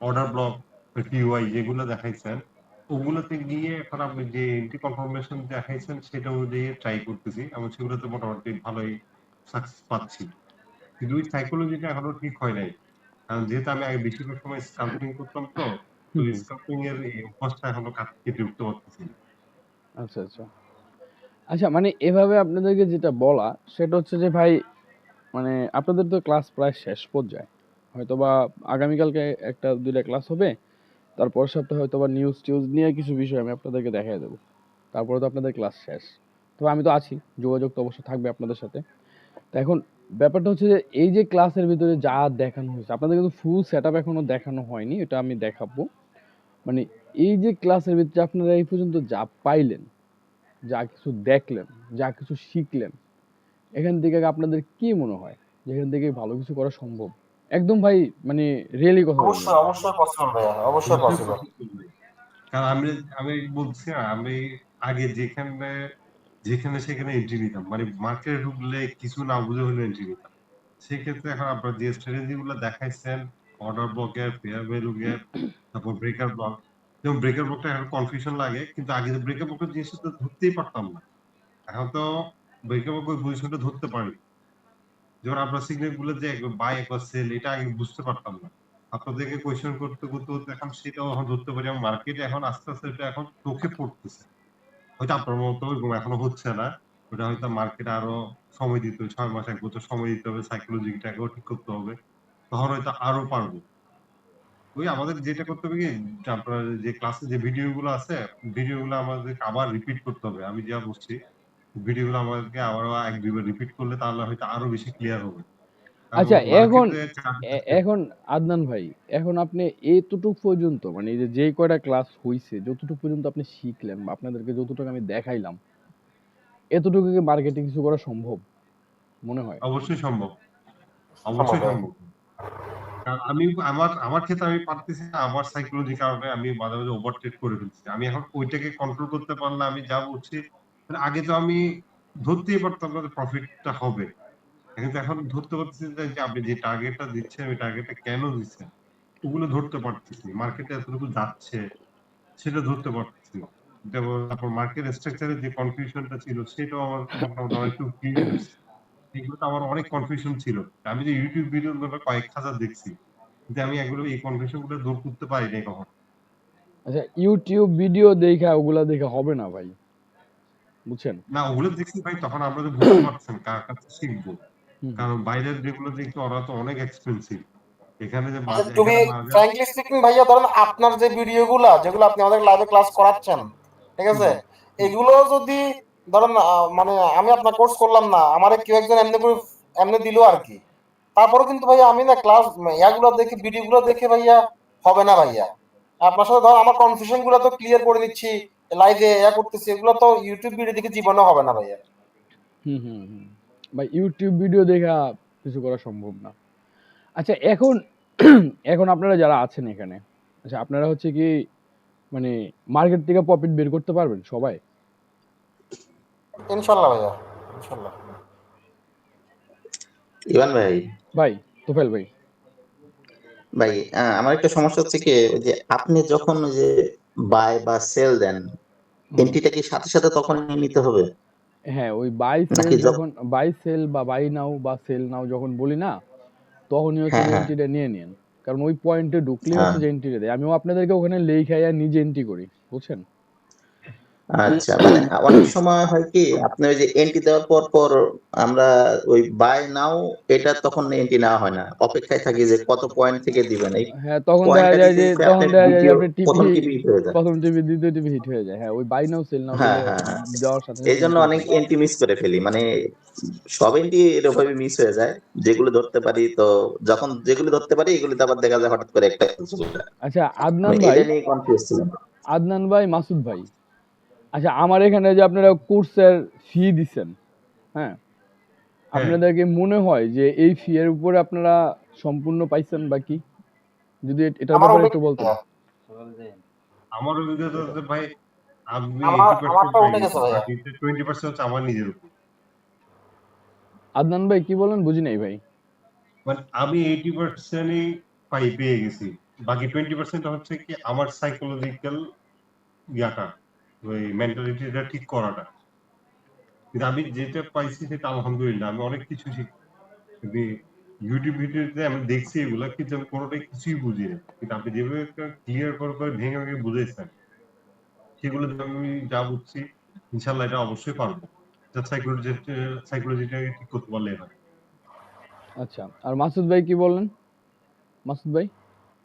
Order block, TY যেগুলো দেখাইছেন, ওগুলোতে গিয়ে এখন আপনি যে এন্ট্রি কনফার্মেশন দেখাইছেন সেটা অনুযায়ী ট্রাই করতেছি। এবং সেগুলোতে মোটামুটি ভালোই সাকসেস পাচ্ছি। কিন্তু ওই সাইকোলজিটা এখনও ঠিক হয় নাই। কারণ যেহেতু আমি আগে বেশিরভাগ সময় স্কাল্পিং করতাম তো। স্কাল্পিং এর অভ্যাসটা এখনও কাজ কেটে উঠতে পারতেছি আচ্ছা, আচ্ছা। আচ্ছা মানে এভাবে আপনাদেরকে যেটা বলা সেটা হচ্ছে যে ভাই মানে আপনাদের তো ক্লাস প্রায় শেষ পর্যায়ে। হয়তোবা আগামীকালকে ১ টা ২ টা ক্লাস হবে। তারপরের সপ্তাহে হয়তো বা নিউজ-টিউজ নিয়ে কিছু বিষয় আমি আপনাদেরকে দেখাইয়া দেব। তারপরে তো আপনাদের ক্লাস শেষ। তবে আমি তো আছি। যোগাযোগ তো অবশ্যই থাকবে আপনাদের সাথে। তো এখন ব্যাপারটা হচ্ছে যে এই যে ক্লাসের ভিতরে যা দেখানো হয়েছে, আপনাদের কিন্তু ফুল সেটআপ এখনও দেখানো হয়নি। এটা আমি দেখাবো। মানে এই যে ক্লাসের ভিতরে আপনারা এই পর্যন্ত যা পাইলেন, যা কিছু দেখলেন, যা কিছু শিখলেন, এখান থেকে আপনাদের কি মনে হয়? যে এখান থেকে ভালো কিছু করা সম্ভব? একদম ভাই মানে রিয়েলি কথা অবশ্যই, অবশ্যই ভাইয়া। অবশ্যই ভাই। কারণ আমি আমি বলছি না, আমি আগে যেখানে যেখানে সেখানে এন্ট্রি নিতাম। মানে মার্কেটে ঢুকলে কিছু না বুঝে হলেও এন্ট্রি নিতাম। সেক্ষেত্রে এখন আপনার যে স্ট্র্যাটেজি গুলো দেখাইছেন, অর্ডার ব্লকের, ফেয়ার ভ্যালু গ্যাপ, তারপর ব্রেকার ব্লক। যেমন ব্রেকার ব্লকটা এখন কনফিউশন লাগে। কিন্তু আগে তো ব্রেকার ব্লকের জিনিসটা তো ধরতেই পারতাম না। এখন তো ব্রেকার ব্লকের পজিশনটা ধরতে পারি। যেমন আপনার সিগন্যালগুলো যে বাই একবার সেল এটা আগে বুঝতে পারতাম না। আপনাদেরকে কোয়েশ্চেন করতে, করতে, করতে এখন সেটাও এখন ধরতে পারি এবং মার্কেটে এখন আস্তে, আস্তে এটা এখন চোখে পড়তেছে। হয়তো আপনার মতো ওরকম এখনও হচ্ছে না। ওটা হয়তো মার্কেটে আরও সময় দিতে হবে। ছয় মাস এক বছর সময় দিতে হবে। সাইকোলজিটাকেও ঠিক করতে হবে। তখন হয়তো আরও পারব। ওই আমাদের যেটা করতে হবে কি আপনার যে ক্লাসে যে ভিডিও গুলো আছে, ভিডিও গুলো আমাদেরকে আবার রিপিট করতে হবে। আমি যা বুঝছি, ভিডিও গুলো আমাদেরকে আবারও ১-২ বার রিপিট করলে তাহলে হয়তো আরও বেশি ক্লিয়ার হবে। আচ্ছা এখন এখন আদনান ভাই, এখন আপনি এতটুক পর্যন্ত মানে এই যে কয়টা ক্লাস হইছে, যতটুক পর্যন্ত আপনি শিখলেন বা আপনাদেরকে যতটুকু আমি দেখাইলাম, এতটুকু কি মার্কেটে কিছু করা সম্ভব? মনে হয়? অবশ্যই সম্ভব। সম্ভব অবশ্যই সম্ভব। কারণ আমি আমার আমার ক্ষেত্রে আমি পারতেছি না। আমার সাইকোলজির কারণে আমি মাঝে, মাঝে ওভারট্রেড করে ফেলছি। আমি এখন ওইটাকে কন্ট্রোল করতে পারলে আমি যা মানে আগে তো আমি ধরতেই পারতাম না যে প্রফিটটা হবে। কিন্তু এখন ধরতে পারতেছি যে যে আপনি যে টার্গেটটা দিচ্ছেন, ওই টার্গেটটা কেন দিচ্ছেন? ওগুলো ধরতে পারতেছি। মার্কেটে এতটুকু যাচ্ছে, সেটা ধরতে পারতেছি। যেমন তারপর মার্কেট স্ট্রাকচার এর যে কনফিউশনটা ছিল, সেটাও আমার মোটামুটি অনেকটু ক্লিয়ার হইছে। এগুলো তো আমার অনেক কনফিউশন ছিল। আমি যে YouTube ভিডিও গুলো কয়েক হাজার দেখছি। কিন্তু আমি এগুলো, এই কনফিউশনগুলো দূর করতে পারি নাই কখনো। আচ্ছা YouTube ভিডিও দেইখা ওগুলা দেখে হবে না ভাই। বুঝছেন? না ওগুলো দেখছি ভাই তখন আমরা তো বুঝতে পারছেন কার কাছে শিখব। কারণ বাইরের যেগুলো দেখছি ওরা তো অনেক এক্সপেন্সিভ। এখানে যে আচ্ছা তুমি ফ্র্যাঙ্কলি স্পিকিং ভাইয়া ধরেন আপনার যে ভিডিওগুলা যেগুলো আপনি আমাদের লাইভে ক্লাস করাচ্ছেন, ঠিক আছে? এগুলো যদি ধরেন মানে আমি আপনার কোর্স করলাম না, আমারে কেউ একজন এমনি করে এমনি দিল আর কি তারপরে কিন্তু ভাইয়া আমি না ক্লাস ইয়াগুলো দেখে ভিডিওগুলো দেখে ভাইয়া হবে না ভাইয়া। আপনার সাথে ধরেন আমার কনফিউশনগুলো তো ক্লিয়ার করে নিচ্ছি, লাইভে ইয়া করতেছি এগুলো তো ইউটিউব ভিডিও দেখে জীবনেও হবে না ভাইয়া। হুম, হুম। ভাই YouTube ভিডিও দেইখা কিছু করা সম্ভব না। আচ্ছা এখন এখন আপনারা যারা আছেন এখানে, আচ্ছা আপনারা হচ্ছে কি মানে মার্কেট থেকে প্রফিট বের করতে পারবেন সবাই? ইনশাআল্লাহ ভাইয়া, ইনশাআল্লাহ। ইভান ভাই ভাই, তোফায়েল ভাই। ভাই আমার একটা সমস্যা হচ্ছে কি ওই যে আপনি যখন ওই যে বাই বা সেল দেন, এন্টিটা এন্ট্রিটা কি সাথে, সাথে তখনই নিতে হবে? হ্যাঁ, ওই বাই সেল যখন বাই সেল বা বাই নাও বা সেল নাও যখন বলি না, তখনই হচ্ছে হ্যাঁ, যে হ্যাঁ। এন্ট্রিটা নিয়ে নেন কারণ ওই পয়েন্টে ঢুকলেই হ্যাঁ। হচ্ছে যে এন্ট্রিটা দেয়। আমিও আপনাদেরকে ওখানে লেখাইয়া নিজে এন্ট্রি করি। বুঝছেন? আচ্ছা মানে অনেক সময় হয় কি আপনি ওই যে এন্ট্রি দেওয়ার পর, পর আমরা ওই বাই নাও এটা তখন এন্ট্রি নেওয়া হয় না। অপেক্ষায় থাকি যে কত পয়েন্ট থেকে দিবেন। এই হ্যাঁ, তখন দেখা যায় যে তখন দেখা যায় যে দ্বিতীয় আপনার টিপি ১ম টিপি হিট হয়ে যায়। ১ম টিপি, ২য় টিপি হিট হয়ে যায়। হ্যাঁ, ওই বাই নাও সেল নাও। দেওয়ার সাথে, এইজন্য অনেক এন্ট্রি মিস করে ফেলি। মানে সব এন্ট্রি এরকমভাবে মিস হয়ে যায়। যেগুলো ধরতে পারি তো যখন যেগুলো ধরতে পারি এগুলোতে আবার দেখা যায় হঠাৎ করে একটা আচ্ছা আদনান ভাই কনফিউজ ছিলাম। আদনান ভাই, মাসুদ ভাই। আচ্ছা আমার এখানে যে আপনারা কোর্সের ফি দিচ্ছেন হ্যাঁ? হ্যাঁ। আপনাদের কি মনে হয় যে এই ফি এর উপরে আপনারা সম্পূর্ণ পাইছেন বা কি? যদি এট ব্যাপারে একটু বলতেন। আমার অভিজ্ঞতা ভাই আমি আমার 80% আমারটা পাই উঠে গেছি। গেছে ভাইয়া। বাকিতে 20% আমার নিজের উপর। আদনান ভাই কি বলেন বুঝি নাই ভাই। মানে আমি 80% ই পাই পেয়ে গেছি। বাকি টোয়েন্টি পার্সেন্ট হচ্ছে কি আমার সাইকোলজিক্যাল ইয়াটা ওই মেন্টালিটিটা ঠিক করাটা। কিন্তু আমি যেটা পাইছি সেটা আলহামদুলিল্লাহ আমি অনেক কিছু শিখি। ইউটিউব ভিডিওতে আমি দেখছি এগুলা কিন্তু আমি কোনোটাই কিছুই বুঝি না। কিন্তু আপনি যেভাবে ক্লিয়ার করে করে ভেঙে ভেঙে বুঝেছেন সেগুলো আমি যা বুঝছি ইনশাল্লাহ এটা অবশ্যই পারব। সাইকোলজি সাইকোলজিটাকে ঠিক করতে পারলে হয়। আচ্ছা আর মাসুদ ভাই কি বললেন? মাসুদ ভাই?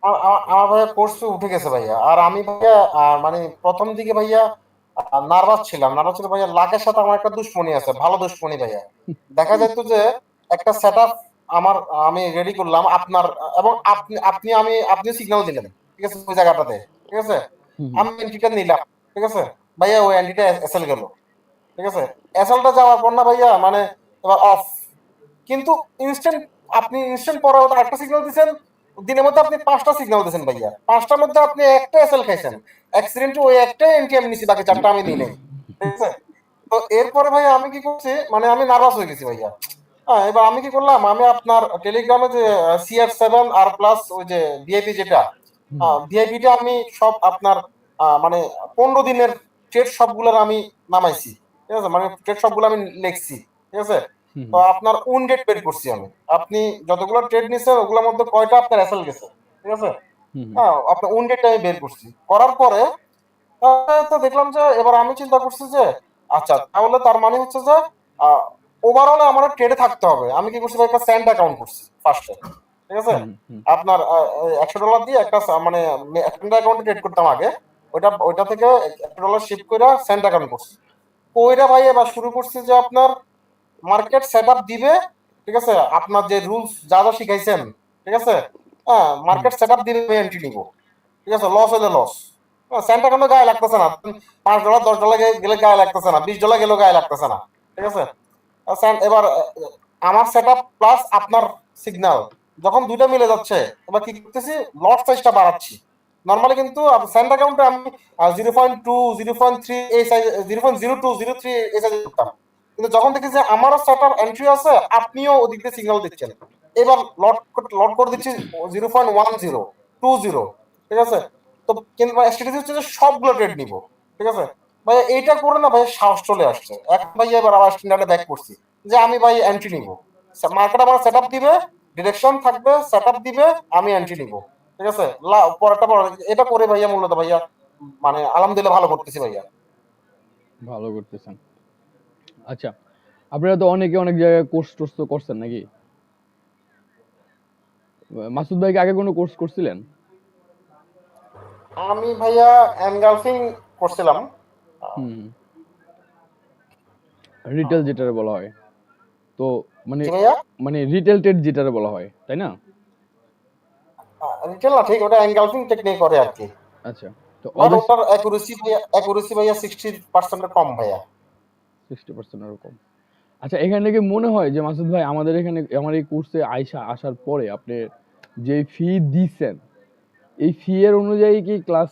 আ- আ- আমার ভাইয়া কোর্স উঠে গেছে ভাইয়া। আর আমি ভাইয়া মানে প্রথম দিকে ভাইয়া নার্ভাস ছিলাম নার্ভাস ছিল ভাইয়া লাখের সাথে আমার একটা দুশ্মনী আছে ভালো দুশ্মনী ভাইয়া। দেখা যেত যে একটা সেট আমার আমি রেডি করলাম আপনার এবং আপনি আপনি আমি আপনি সিগন্যাল দিলেন ঠিক আছে ওই জায়গাটাতে ঠিক আছে? আমি এন্ট্রিটা নিলাম ঠিক আছে? ভাইয়া ওই এন্ট্রিটা এসএল গেল ঠিক আছে? এসএলটা যাওয়ার পর না ভাইয়া মানে এবার অফ কিন্তু ইনস্ট্যান্ট আপনি ইনস্ট্যান্ট পরে একটা সিগন্যাল দিয়েছেন দিনের মধ্যে আপনি পাঁচটা সিগন্যাল দিয়েছেন ভাইয়া। পাঁচটার মধ্যে আপনি একটা এসএল খাইছেন। অ্যাক্সিডেন্ট ওই একটা এন্ট্রি আমি নিছি বাকি চারটা আমি নিই। নাই তো এরপরে ভাইয়া আমি কি করছি মানে আমি নার্ভাস হয়ে গেছি ভাইয়া। হ্যাঁ এবার আমি কি করলাম আমি আপনার টেলিগ্রামে যে সিআর সেভেন আর প্লাস ওই যে ভিআইপি যেটা ভিআইপিটা আমি সব আপনার মানে পনেরো দিনের ট্রেড সবগুলোর আমি নামাইছি। ঠিক আছে? মানে ট্রেড সবগুলো আমি লিখছি। ঠিক আছে? তো আপনার উন্ডেড বের করছি আমি? আপনি যতগুলো ট্রেড নিছেন ওগুলোর মধ্যে কয়টা আপনার এসএল গেছে? ঠিক আছে? হ্যাঁ আপনার উন্ডেডটা আমি বের করছি? করার পরে তো দেখলাম যে এবার আমি চিন্তা করছি যে আচ্ছা তাহলে তার মানে হচ্ছে যে ওভারঅল আমার ট্রেডে থাকতে হবে। আমি কি করছি? একটা স্যান্ড অ্যাকাউন্ট করছি ফার্স্টে ঠিক আছে? আপনার একশো ডলার দিয়ে একটা মানে স্যান্ড অ্যাকাউন্টে ট্রেড করতাম আগে। ওইটা ওইটা থেকে একশো ডলার শিফট করে স্যান্ড অ্যাকাউন্ট করছি। ওইটা ভাই এবার শুরু করছি যে আপনার মার্কেট সেট দিবে, ঠিক আছে? আপনার যে রুলস যা যা শিখাইছেন, ঠিক আছে? হ্যাঁ মার্কেট সেট দিবে এন্ট্রি নিব, ঠিক আছে? লস হলে লস সেন্টার কোনো গায়ে লাগতেছে না। পাঁচ ডলার দশ ডলার গেলে গায়ে লাগতেছে না। বিশ ডলার গেলেও গায়ে লাগতেছে না, ঠিক আছে? এবার, আমার সেট প্লাস আপনার সিগন্যাল যখন দুইটা মিলে যাচ্ছে, এবার কি করতেছি? লট সাইজটা বাড়াচ্ছি। নর্মালি কিন্তু সেন্ট অ্যাকাউন্টে আমি zero point two zero point three এই size zero point zero two zero three এই সাইজে করতাম। কিন্তু যখন দেখি যে আমারও সেট আপ এন্ট্রি আছে, আপনিও ওদিক দিয়ে সিগন্যাল দিচ্ছেন। এবার লট লট করে দিচ্ছি zero point one zero two zero ঠিক আছে? তো কিন্তু স্ট্র্যাটেজি হচ্ছে যে সবগুলো ট্রেড নিব, ঠিক আছে? ভাই, এইটা করে না ভাই, সাহস চলে আসছে। এখন ভাই, এবার আবার স্ট্যান্ডার্ডে ব্যাক করছি যে আমি ভাই এন্ট্রি নিব। মার্কেট আমার সেট দিবে ডিরেকশন থাকবে সেট দিবে, আমি এন্ট্রি নিব, ঠিক আছে? পরেরটা পরে, এটা করে ভাইয়া মূলত ভাইয়া মানে আলহামদুলিল্লাহ ভালো করতেছি ভাইয়া। ভালো করতেছেন। আচ্ছা আপনারা তো অনেকে অনেক জায়গায় কোর্স টোর্স তো করছেন নাকি? মাসুদ ভাই কি আগে কোনো কোর্স করছিলেন? আমি ভাইয়া এনগালফিং করছিলাম। হুম রিটেল যেটারে বলা হয়। তো মানে মানে রিটেল ট্রেড যেটারে বলা হয় তাই না? রিটেল না ঠিক ওটা এনগালফিং টেকনিক করে আর কি। আচ্ছা তো ওটার অ্যাকুরেসি ভাইয়া অ্যাকুরেসি ভাইয়া সিক্সটি পার্সেন্টের কম ভাইয়া। সিক্সটি পার্সেন্ট এরকম আচ্ছা এখান থেকে মনে হয় যে মাসুদ ভাই, আমাদের এখানে, আমার এই কোর্সে আইসা আসার পরে আপনি যে ফি দিচ্ছেন এই ফি এর অনুযায়ী কি ক্লাস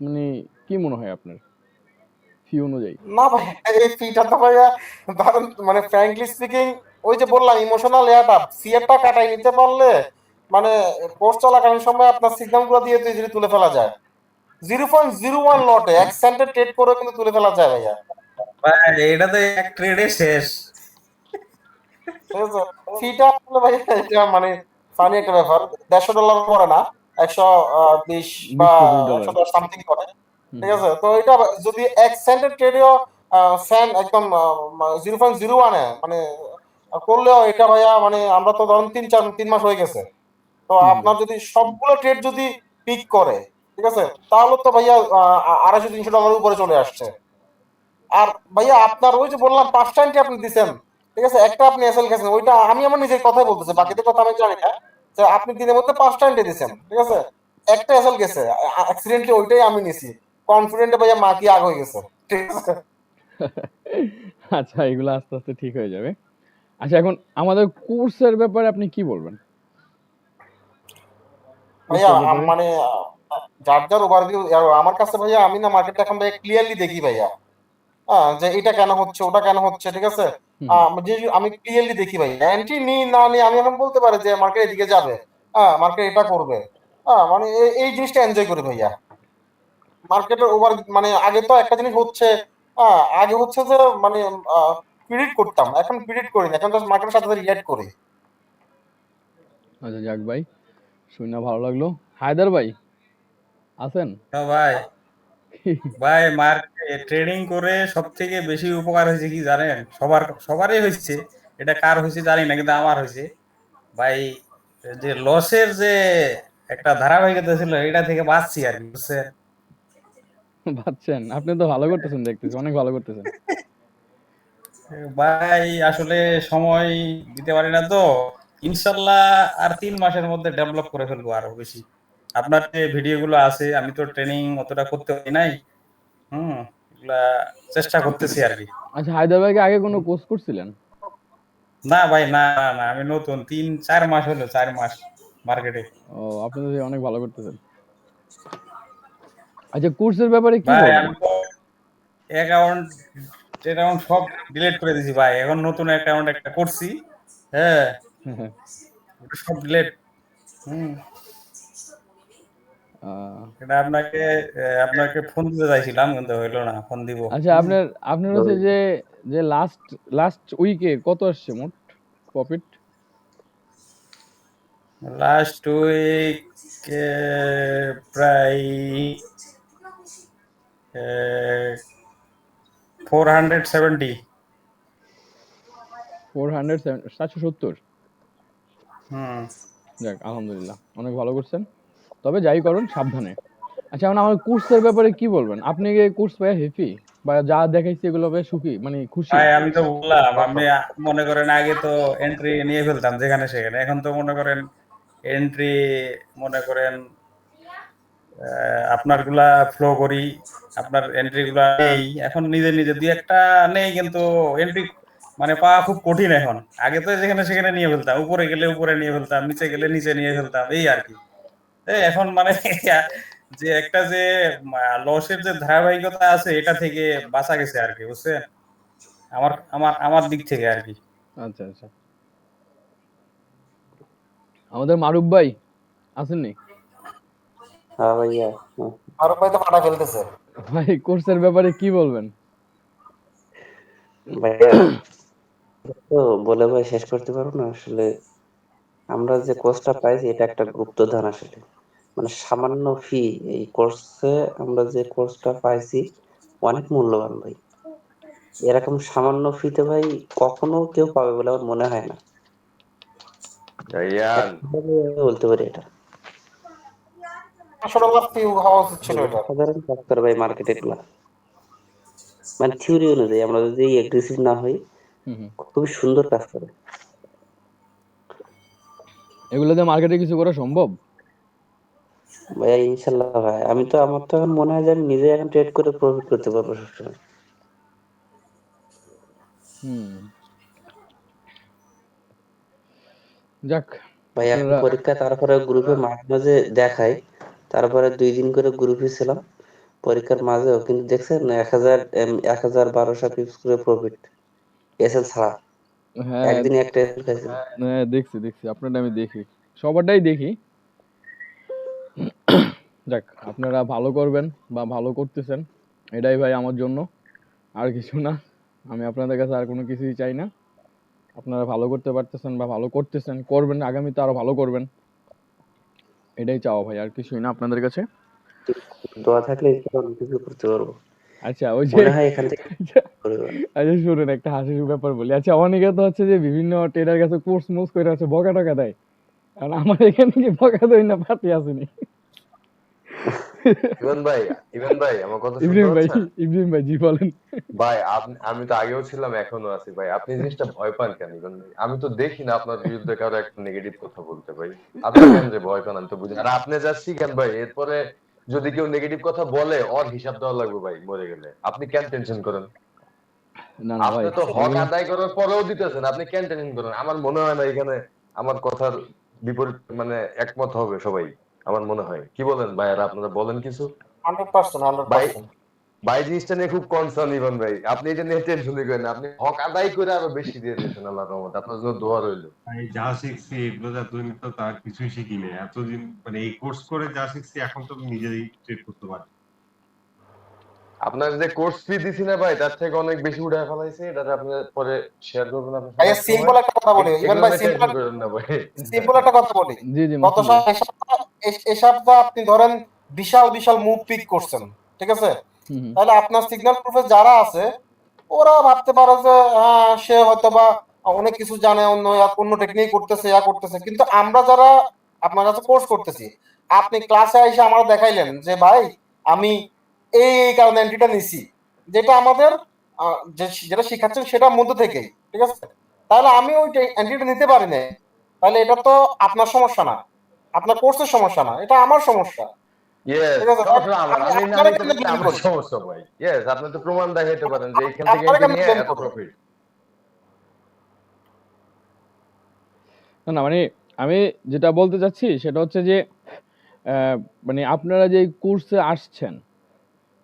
মানে কি মনে হয় আপনার? ফি অনুযায়ী। না ভাই, এই ফিটা তো মানে ফ্র্যাঙ্কলি স্পিকিং ওই যে বললাম ইমোশনাল ইয়াটা সিয়ারটা কাটাই নিতে পারলে মানে কোর্স চলাকালীন সময় আপনার সিগন্যালগুলো দিয়ে ইজিলি তুলে ফেলা যায় জিরো পয়েন্ট জিরো ওয়ান লটে এক সেন্টে ট্রেড করে কিন্তু তুলে ফেলা যায় ভাইয়া। ভাই এটা তো এক ট্রেডে শেষ। ফিটা এটা মানে ফানি একটা ব্যাপার। দেড়শো ডলার করে না একশো বিশ বা একশো দশ সামথিং করে ঠিক আছে? তো এটা যদি এক সেন্টের ট্রেডেও স্যান একদম জিরো পয়েন্ট জিরো ওয়ানে মানে করলেও এটা ভাইয়া মানে আমরা তো ধরুন তিন চার তিন মাস হয়ে গেছে। তো আপনার যদি সবগুলো ট্রেড যদি পিক করে ঠিক আছে? তাহলে তো ভাইয়া আড়াইশো তিনশো ডলার উপরে চলে আসছে। আর ভাইয়া আপনার ওই যে বললাম পাঁচটা এন্ট্রি আপনি দিচ্ছেন ঠিক আছে? একটা আপনি এসএল গেছেন ওইটা আমি আমার নিজের কথাই বলতেছি বাকিদের কথা আমি জানি না। যে আপনি দিনের মধ্যে পাঁচটা এন্ট্রি দিচ্ছেন ঠিক আছে? একটা এসএল গেছে অ্যাক্সিডেন্টলি ওইটাই আমি নিছি। কনফিডেন্টে ভাইয়া মা কি আগ হয়ে গেছে ঠিক আছে? আচ্ছা এগুলো আস্তে আস্তে ঠিক হয়ে যাবে। আচ্ছা এখন আমাদের কোর্সের ব্যাপারে আপনি কি বলবেন? ভাইয়া। মানে যার যার ওভারভিউ আমার কাছে ভাইয়া আমি না মার্কেটটা এখন ভাইয়া ক্লিয়ারলি দেখি ভাইয়া। যে এটা কেন হচ্ছে ওটা কেন হচ্ছে ঠিক আছে? যে আমি ক্লিয়ারলি দেখি ভাই এন্ট্রি নি না নি আমি এখন বলতে পারি যে মার্কেট এদিকে যাবে। হ্যাঁ মার্কেট এটা করবে। হ্যাঁ মানে এই- জিনিসটা এনজয় করি ভাইয়া। মার্কেটের ওভার মানে আগে তো একটা জিনিস হচ্ছে হ্যাঁ আগে হচ্ছে যে মানে প্রিডিক্ট করতাম এখন প্রিডিক্ট করি না এখন জাস্ট মার্কেটের সাথে রিয়েক্ট করি। আচ্ছা যাক ভাই শুনে ভালো লাগল। হায়দার ভাই আছেন? তো ভাই। ভাই মার্কেট ট্রেডিং করে সব থেকে বেশি উপকার হয়েছে কি জানেন? সবার সবারই হয়েছে। এটা কার হয়েছে জানি না কিন্তু আমার হয়েছে। ভাই যে লসের যে একটা ধারাবাহিকতা ছিল এটা থেকে বাঁচছি আর কি বুঝছেন? পাচ্ছেন আপনি তো ভালো করতেছেন দেখতেছি অনেক ভালো করতেছেন। ভাই আসলে সময় দিতে পারি না তো। ইনশাল্লাহ আর তিন মাসের মধ্যে ডেভেলপ করে ফেলব আরও বেশি। আপনার যে ভিডিও গুলো আছে আমি তো ট্রেনিং অতটা করতে পারি নাই। হুম এগুলা চেষ্টা করতেছি আর কি। আচ্ছা হায়দার ভাইকে আগে কোনো কোর্স করছিলেন? না ভাই না না, আমি নতুন তিন চার মাস হলো চার মাস মার্কেটে ও আপনি তো অনেক ভালো করতেছেন। আচ্ছা কোর্সের ব্যাপারে কি ভাই অ্যাকাউন্ট অ্যাকাউন্ট সব ডিলিট করে দিয়েছি ভাই। এখন নতুন অ্যাকাউন্ট একটা করছি হ্যাঁ। সব ডিলিট হুম। এটা আপনাকে আপনাকে ফোন দিতে চাইছিলাম কিন্তু হইল না ফোন দিব। আচ্ছা আপনার আপনার হচ্ছে যে যে লাস্ট লাস্ট উইকে কত আসছে মোট প্রফিট লাস্ট উইক প্রায় four hundred seventy four hundred সাতশো সত্তর। হুম। যাক আলহামদুলিল্লাহ অনেক ভালো করছেন। তবে যাই করুন, সাবধানে। আচ্ছা এখন আমার কোর্সের ব্যাপারে কি বলবেন? আপনি কি কোর্স পেয়ে হ্যাপি বা যা দেখাইছে এগুলো পেয়ে সুখী মানে খুশি? ভাই, আমি তো বললাম আমি মনে করেন আগে তো এন্ট্রি নিয়ে ফেলতাম যেখানে সেখানে। এখন তো মনে করেন এন্ট্রি মনে করেন আপনারগুলা ফ্লো করি, আপনার এন্ট্রি গুলা নেই। এখন নিজে নিজে দুই একটা নেই, কিন্তু এন্ট্রি মানে পাওয়া খুব কঠিন এখন। আগে তো যেখানে সেখানে নিয়ে ফেলতাম, উপরে গেলে উপরে নিয়ে ফেলতাম, নিচে গেলে নিচে নিয়ে ফেলতাম, এই আর কি। এখন মানে যে একটা যে লসের যে ধারাবাহিকতা আছে এটা থেকে বাঁচা গেছে আর কি বুঝছেন? আমার আমার আমার দিক থেকে আর কি। আচ্ছা আচ্ছা। আমাদের মারুফ ভাই আসেননি? হ্যাঁ ভাইয়া। আর ভাই তো ফাটা ফেলতেছে। ভাই কোর্সের ব্যাপারে কি বলবেন? ভাইয়া তো বলে ভাই শেষ করতে পারব না আসলে আমরা যে কোর্সটা পাইছি এটা একটা গুপ্তধন আসলে। মানে সামান্য ফি এই কোর্সে আমরা যে কোর্সটা পাইছি অনেক মূল্যবান ভাই। এরকম সামান্য ফিতে ভাই কখনো কেউ পাবে বলে আমার মনে হয় না। বলতে পারি এটা। সাধারণ কাজ করে ভাই মার্কেটে এগুলা। মানে থিওরি অনুযায়ী আমরা যদি এগ্রেসিভ না হই হুম। হুম। খুবই সুন্দর কাজ করে। এগুলো দিয়ে মার্কেটে কিছু করা সম্ভব? ভাইয়া ইনশাল্লাহ ভাই আমি তো আমার তো এখন মনে হয় যে আমি নিজে এখন ট্রেড করে প্রফিট করতে পারব সবসময়। হুম। যাক ভাই এখন পরীক্ষা তারপরে গ্রুপে মাঝে মাঝে দেখাই। তারপরে দুই দিন করে গ্রুপে ছিলাম। পরীক্ষার মাঝেও কিন্তু দেখছেন এক হাজার এক হাজার বারোশো পিপস করে প্রফিট এসএল ছাড়া। হ্যাঁ একদিনে একটা এসএল খাইছি হ্যাঁ দেখছি দেখছি। আপনারটা আমি দেখি। সবারটাই দেখি। যাক আপনারা ভালো করবেন বা ভালো করতেছেন এটাই ভাই আমার জন্য। আর কিছু না আমি আপনাদের কাছে আর কোনো কিছুই চাই না। আপনারা ভালো করতে পারতেছেন বা ভালো করতেছেন করবেন আগামীতে আরও ভালো করবেন। এটাই চাওয়া ভাই আর কিছুই না আপনাদের কাছে। দোয়া থাকলে কিছু করতে পারব। আচ্ছা ওই যে আচ্ছা শুনুন একটা হাসির ব্যাপার বলি। আচ্ছা অনেকে তো হচ্ছে যে বিভিন্ন ট্রেডার কাছে কোর্স মোর্স করে আছে বকা টকা দেয়। কারণ আমার এখানে কি বকা দেয় না পাতি আসেনি ইভান ভাই ইভান ভাই আমার কথা ইব্রাহিম ভাই ইব্রাহিম ভাই জি বলেন। ভাই আপনি আমি তো আগেও ছিলাম এখনও আছি ভাই। আপনি জিনিসটা ভয় পান কেন ইভান ভাই? আমি তো দেখি না আপনার বিরুদ্ধে কারও একটা নেগেটিভ কথা বলতে ভাই। আপনি কেন যে ভয় পান আমি তো বুঝি আর আপনি যা শিখেন ভাই এরপরে যদি কেউ নেগেটিভ কথা বলে ওর হিসাব দেওয়া লাগবে ভাই মরে গেলে। আপনি কেন টেনশন করেন? না না ভাই। আপনি তো হক আদায় করার পরেও দিতেছেন আপনি কেন টেনশন করেন? আমার মনে হয় না এখানে আমার কথার বিপরীত মানে একমত হবে সবাই আমার মনে হয়। কি বলেন ভাই আর আপনারা বলেন কিছু? ভাই জিনিসটা নিয়ে খুব কনসার্ন ইভান ভাই। আপনি এটা নিয়ে টেনশন করেন আপনি হক আদায় করে আরও বেশি দিয়ে দিয়েছেন আল্লাহর রহমতে। আপনার জন্য দোয়া রইল। যা শিখছি এগুলো এতদিন তো তার কিছুই শিখি নাই। এতদিন মানে এই কোর্স করে যা শিখছি এখন তো নিজেই ট্রেড করতে পারি আপনার যে কোর্স ফি দিছি না ভাই তার থেকে অনেক বেশি উঠায় ফেলাইছে এটা আপনি পরে শেয়ার করবেন এক সময়। সিম্পল একটা কথা বলি ইভেন ভাই সিম্পল ভাই সিম্পল একটা কথা বলি জি জি গত ভাই। সপ্তাহে আপনি ধরেন বিশাল বিশাল মুভ পিক করছেন ঠিক আছে। তাহলে আপনার সিগন্যাল প্রুফে যারা আছে ওরা ভাবতে পারে যে হ্যাঁ সে হয়তো বা অনেক কিছু জানে অন্য অন্য টেকনিক করতেছে ইয়া করতেছে কিন্তু আমরা যারা আপনার কাছে কোর্স করতেছি আপনি ক্লাসে এসে আমরা দেখাইলেন যে ভাই আমি এই কারণে এন্ট্রিটা নিছি। যেটা আমাদের যেটা শিখাচ্ছেন সেটার মধ্যে থেকেই ঠিক আছে? তাহলে আমি ওই এন্ট্রিটা নিতে পারি না তাহলে এটা তো আপনার সমস্যা না। আপনার কোর্সের সমস্যা না এটা আমার সমস্যা। Yes, ঠিক আছে, সমস্যা আমার। আমি আমি না আপনি তো প্রমাণ দেখাইতে পারেন যে এখান থেকে এত প্রফিট মানে আমি যেটা বলতে চাচ্ছি সেটা হচ্ছে যে আহ, মানে আপনারা যে কোর্সে আসছেন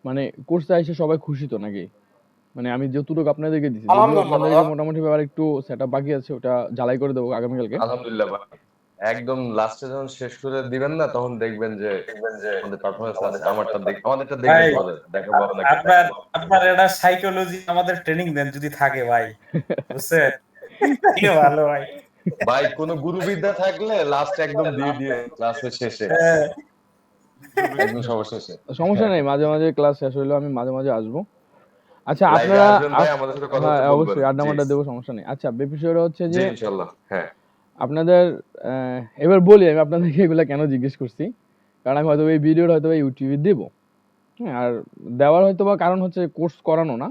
মানে কোর্সে এসে সবাই খুশি তো নাকি? মানে আমি যতটুকু আপনাদেরকে যদিও আলহামদুলিল্লাহ আপনাদেরকে মোটামুটি ব্যাপার একটু সেট বাকি আছে ওটা ঝালাই করে দেবো আগামীকালকে। আলহামদুলিল্লাহ ভাই একদম লাস্টে যখন শেষ করে দিবেন না তখন দেখবেন যে আমাদের পারফরম্যান্স আছে আমারটা দেখ আমাদেরটা দেখবেন ভাই, পরে দেখাবো আপনাকে আপনার আপনার এটা সাইকোলজি আমাদের ট্রেনিং দেন যদি থাকে ভাই বুঝছেন? তাইলে ভালো ভাই। ভাই কোনো গুরুবিদ্যা থাকলে লাস্ট একদম দিয়ে দিয়ে ক্লাসের শেষে হ্যাঁ। একদম সবার শেষে সমস্যা নেই মাঝে মাঝে ক্লাস শেষ আমি মাঝে মাঝে আসব। আচ্ছা আপনারা হ্যাঁ। অবশ্যই আড্ডা মাড্ডা দেবো সমস্যা নেই। আচ্ছা বিষয়টা হচ্ছে যে হ্যাঁ। আপনাদের এবার বলি আমি আপনাদেরকে এগুলো কেন জিজ্ঞেস করছি? কারণ আমি হয়তো এই ভিডিওটা হয়তো ইউটিউবে দেব। হ্যাঁ আর দেওয়ার হয়তো বা কারণ হচ্ছে কোর্স করানো না।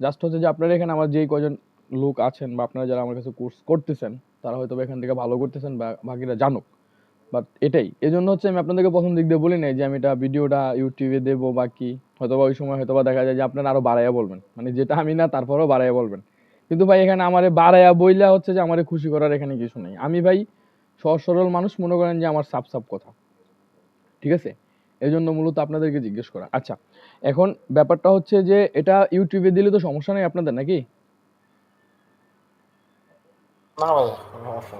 জাস্ট হচ্ছে যে আপনারা এখানে আমার যেই কজন লোক আছেন বা আপনারা যারা আমার কাছে কোর্স করতেছেন তারা হয়তো এখান থেকে ভালো করতেছেন বা বাকিরা জানুক। বাট এটাই। এই জন্য হচ্ছে আমি আপনাদেরকে প্রথম দিক দিয়ে বলি নাই যে আমি এটা ভিডিওটা ইউটিউবে দেবো বা কি। হয়তো বা ওই সময় হয়তো বা দেখা যায় যে আপনারা আরও বাড়াইয়া বলবেন। মানে যেটা আমি না, তারপরেও বাড়াইয়া বলবেন। কিন্তু ভাই, এখানে আমারে বাড়াইয়া বইলা হচ্ছে যে আমারে খুশি করার এখানে কিছু নেই। আমি ভাই, সহজ সরল মানুষ, মনে করেন যে আমার সাপ সাপ কথা। ঠিক আছে? এই জন্য মূলত আপনাদেরকে জিজ্ঞেস করা। আচ্ছা এখন ব্যাপারটা হচ্ছে যে এটা ইউটিউবে দিলে তো সমস্যা নেই আপনাদের নাকি? না ভাই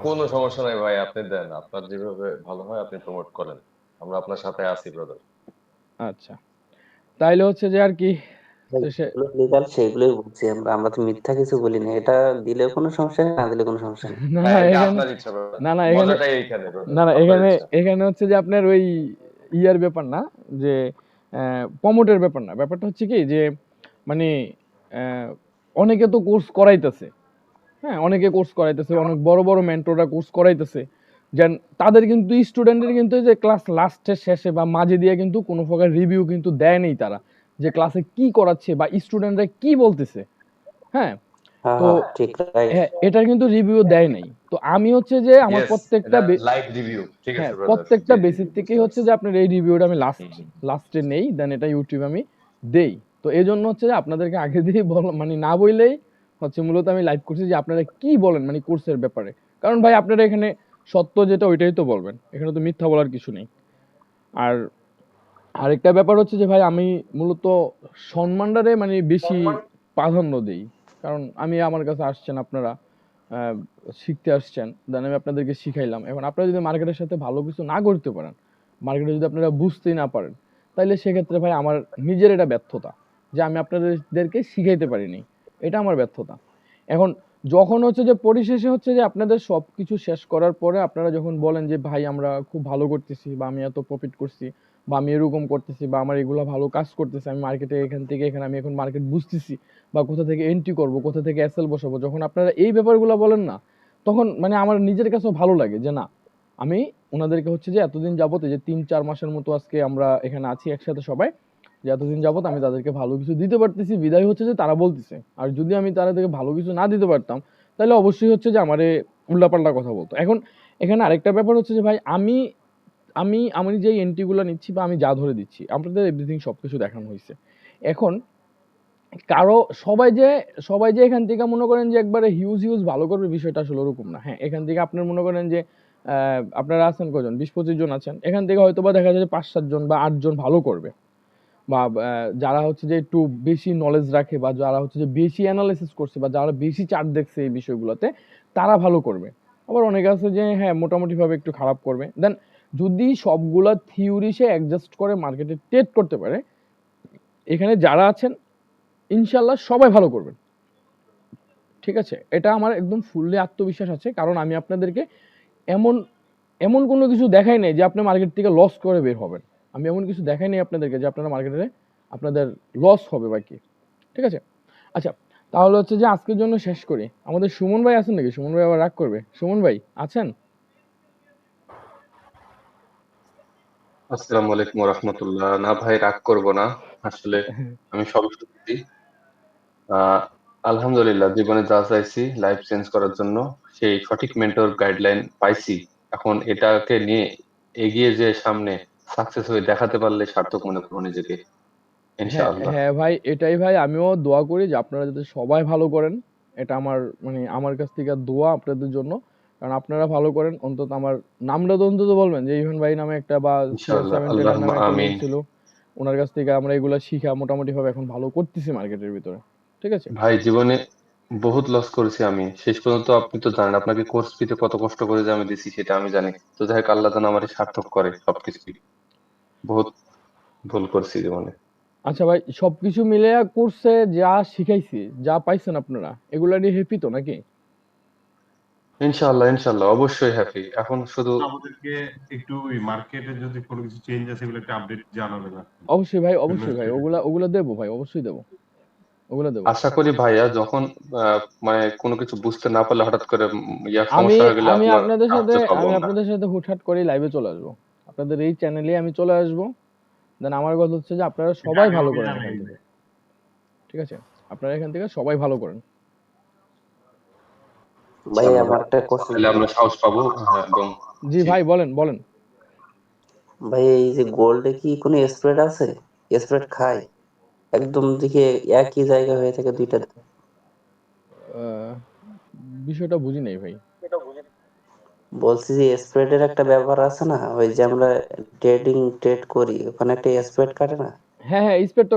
কোনো সমস্যা নাই। ভাই আপনি দেন। আপনার যেভাবে ভালো হয় আপনি প্রমোট করেন। আমরা আপনার সাথে আছি ব্রাদার আচ্ছা। তাইলে হচ্ছে যে আর কি লিগাল সেগুলোই বলছি আমরা। আমরা তো মিথ্যা কিছু বলি না। এটা দিলে কোনো সমস্যা নেই না দিলে কোনো সমস্যা নেই। না না হ্যাঁ, এটা এখানে আপনার ইচ্ছা brother। না, না, এখানে- মজাটাই এইখানে brother, না না এখানে এখানে হচ্ছে যে আপনার ওই ইয়ার ব্যাপার না যে প্রমোটের ব্যাপার না। ব্যাপারটা হচ্ছে কি যে মানে আহ, অনেকে তো কোর্স করাইতেছে। হ্যাঁ অনেকে কোর্স করাইতেছে অনেক বড় বড় মেন্টররা কোর্স করাইতেছে। যেন তাদের কিন্তু স্টুডেন্টের কিন্তু যে ক্লাস লাস্টের শেষে বা মাঝে দিয়ে কিন্তু কোনো প্রকার রিভিউ কিন্তু দেয় নেই তারা। যে ক্লাসে কি করাচ্ছে বা স্টুডেন্টরা কি বলতেছে হ্যাঁ? হ্যাঁ তো- হ্যাঁ হ্যাঁ কিন্তু রিভিউ দেয় নাই। তো আমি হচ্ছে যে আমার প্রত্যেকটা এটা live review, ঠিক আছে প্রত্যেকটা বেসিক জি, থেকেই হচ্ছে যে আপনার এই রিভিউটা আমি লাস্ট। লাস্টে নেই দেন এটা ইউটিউবে আমি দেই। তো এই জন্য হচ্ছে যে আপনাদেরকে আগে দিয়ে বল মানে না বললেই হচ্ছে মূলত আমি লাইভ করছি যে আপনারা কি বলেন মানে কোর্সের ব্যাপারে। কারণ ভাই, আপনারা এখানে সত্য যেটা ওইটাই তো বলবেন। এখানে তো মিথ্যা বলার কিছু নেই। আর আরেকটা ব্যাপার হচ্ছে যে ভাই, আমি মূলত সম্মানটারে মানে বেশি প্রাধান্য দেই। কারণ আমি আমার কাছে আসছেন আপনারা শিখতে আসছেন। দেন আমি আপনাদেরকে শিখাইলাম। এখন আপনারা যদি মার্কেটের সাথে ভালো কিছু না করতে পারেন মার্কেটে যদি আপনারা বুঝতেই না পারেন তাহলে সেক্ষেত্রে ভাই, আমার নিজের এটা ব্যর্থতা যে আমি আপনাদেরকে শিখাইতে পারিনি। এটা আমার ব্যর্থতা। এখন যখন হচ্ছে যে পরিশেষে হচ্ছে যে আপনাদের সব কিছু শেষ করার পরে আপনারা যখন বলেন যে, ভাই, আমরা খুব ভালো করতেছি বা আমি এত প্রফিট করছি বা আমি এরকম করতেছি বা আমার এগুলো ভালো কাজ করতেছে, আমি মার্কেটে এখান থেকে এখানে আমি এখন মার্কেট বুঝতেছি বা কোথা থেকে এন্ট্রি করব, কোথা থেকে এসএল বসাবো? যখন আপনারা এই ব্যাপারগুলো বলেন না, তখন মানে আমার নিজের কাছেও ভালো লাগে যে, না, আমি ওনাদেরকে হচ্ছে যে এতদিন যাবত যে তিন চার মাসের মতো আজকে আমরা এখানে আছি একসাথে সবাই যে এতদিন যাবত আমি তাদেরকে ভালো কিছু দিতে পারতেছি, বিদায় হচ্ছে যে তারা বলতেছে। আর যদি আমি তাদেরকে ভালো কিছু না দিতে পারতাম, তাহলে অবশ্যই হচ্ছে যে আমারে উল্টাপাল্টা কথা বলতো। এখন, এখানে আরেকটা ব্যাপার হচ্ছে যে ভাই, আমি আমি আমি যে এন্ট্রিগুলো নিচ্ছি বা আমি যা ধরে দিচ্ছি, আপনাদের এভরিথিং সব কিছু দেখানো হয়েছে। এখন, কারও, সবাই যে সবাই যে এখান থেকে মনে করেন যে একবারে হিউজ হিউজ ভালো করবে বিষয়টা আসলে ওরকম না। হ্যাঁ এখান থেকে আপনার মনে করেন যে আপনারা আছেন কজন? বিশ পঁচিশ জন আছেন। এখান থেকে হয়তো বা দেখা যায় পাঁচ সাতজন বা আটজন ভালো করবে। বা যারা হচ্ছে যে একটু বেশি নলেজ রাখে বা যারা হচ্ছে যে বেশি অ্যানালাইসিস করছে বা যারা বেশি চার্ট দেখছে এই বিষয়গুলোতে, তারা ভালো করবে। আবার অনেকে আছে যে হ্যাঁ মোটামুটি ভাবে একটু খারাপ করবে। দেন যদি সবগুলো থিওরি সে অ্যাডজাস্ট করে মার্কেটে ট্রেড করতে পারে, এখানে যারা আছেন ইনশাল্লাহ সবাই ভালো করবেন। ঠিক আছে? এটা আমার একদম ফুললি আত্মবিশ্বাস আছে। কারণ আমি আপনাদেরকে এমন এমন কোনো কিছু দেখাই নাই যে আপনি মার্কেট থেকে লস করে বের হবেন। আমি এমন কিছু দেখাই নাই আপনাদেরকে যে আপনারা মার্কেটে আপনাদের লস হবে বা কি। ঠিক আছে? আচ্ছা তাহলে হচ্ছে যে আজকের জন্য শেষ করি। আমাদের সুমন ভাই আছেন নাকি? সুমন ভাই আবার রাগ করবে। সুমন ভাই আছেন? আসসালামু আলাইকুম রহমতুল্লাহ না ভাই রাগ করব না। আসলে আমি সব আহ, আলহামদুলিল্লাহ জীবনে যা চাইছি লাইফ চেঞ্জ করার জন্য সেই সঠিক মেন্টর গাইডলাইন পাইছি। এখন এটাকে নিয়ে এগিয়ে যে সামনে সাকসেস হয়ে দেখাতে পারলে সার্থক মনে করব নিজেকে। হ্যাঁ ইনশাআল্লাহ। হ্যাঁ ভাই এটাই ভাই আমিও দোয়া করি যে আপনারা যাতে সবাই ভালো করেন। এটা আমার মানে আমার কাছ থেকে দোয়া আপনাদের জন্য। কারণ আপনারা ভালো করেন অন্তত আমার নামটা তো অন্তত বলবেন যে ইভান ভাই নামে একটা বা ছিল। ওনার কাছ থেকে আমরা এগুলা শিখা মোটামুটি ভাবে এখন ভালো করতেছি মার্কেটের ভিতরে। ঠিক আছে? ভাই জীবনে বহুত লস করেছি আমি। শেষ পর্যন্ত আপনি তো জানেন আপনাকে কোর্স ফিতে কত কষ্ট করে যে আমি দিছি সেটা আমি জানি। তো যাই হোক আল্লাহ যেন আমার সার্থক করে সবকিছু বহুত ভুল করছি জীবনে। আচ্ছা ভাই সবকিছু মিলে কোর্সে যা শিখাইছি যা পাইছেন আপনারা এগুলা নিয়ে হ্যাপি তো নাকি? ইনশাআল্লাহ ইনশাআল্লাহ অবশ্যই হ্যাপি এখন শুধু আমাদেরকে একটু ওই মার্কেটে যদি কোনো কিছু চেঞ্জ আছে এগুলো একটা আপডেট জানাবেন অবশ্যই ভাই অবশ্যই ভাই ওগুলা ওগুলা দেবো ভাই অবশ্যই দেবো। ওগুলা দেবো। আশা করি ভাইয়া যখন মানে কোনো কিছু বুঝতে না পারলে হঠাৎ করে ইয়া সমস্যা হয়ে গেলে আমি আপনাদের সাথে আমি আপনাদের সাথে হুটহাট করে লাইভে চলে আসব। আপনাদের এই চ্যানেলে আমি চলে আসব। দেন আমার কথা হচ্ছে যে আপনারা সবাই ভালো করেন এখান থেকে। ঠিক আছে? আপনারা এখান থেকে সবাই ভালো করেন। ভাই আমার একটা কোশ্চেন তাহলে আমরা সাহস পাবো হ্যাঁ, এবং জি ভাই বলেন বলেন। ভাই এই যে গোল্ডে কি কোনো স্প্রেড আছে? স্প্রেড খায়। একদম দিকে একই জায়গা হয়ে থাকে দুইটা। আহ, বিষয়টা বুঝি নাই ভাই। বলছি যে স্প্রেডের একটা ব্যাপার আছে না? ওই যে আমরা ট্রেডিং ট্রেড করি, ওখানে একটা স্প্রেড কাটে না? হ্যাঁ হ্যাঁ স্প্রেড তো